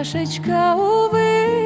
пташечка у вир.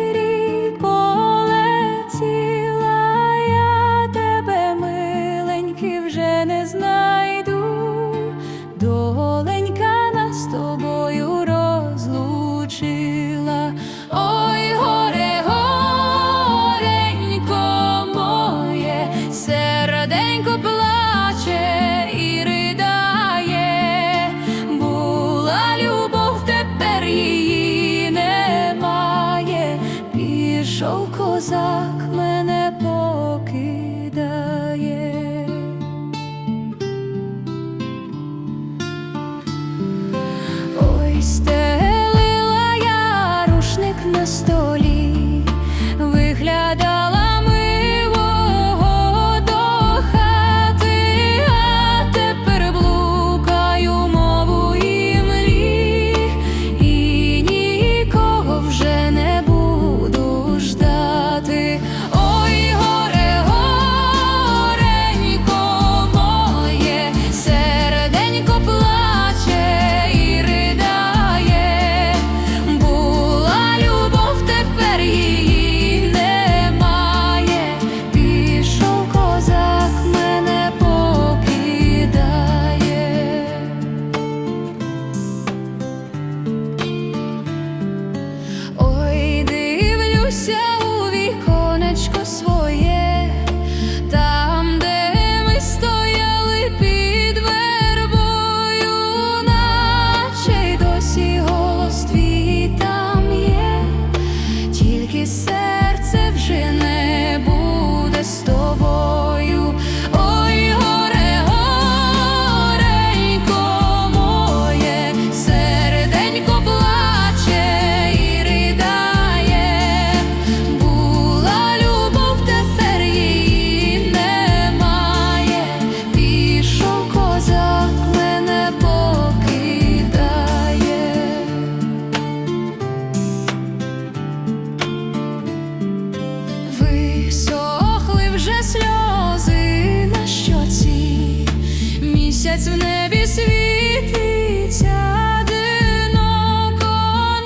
місяць в небі світиться, одиноко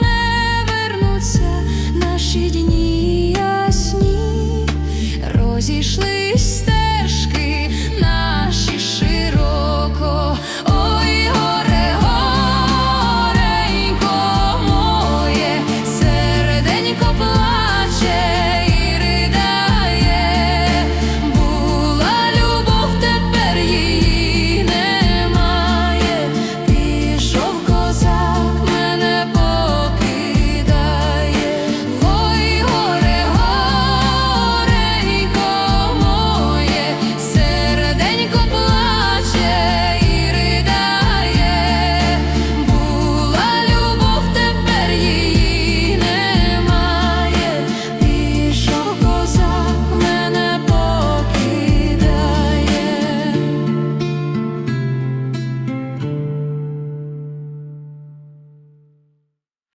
не вернуться наші дні ясні розійшли.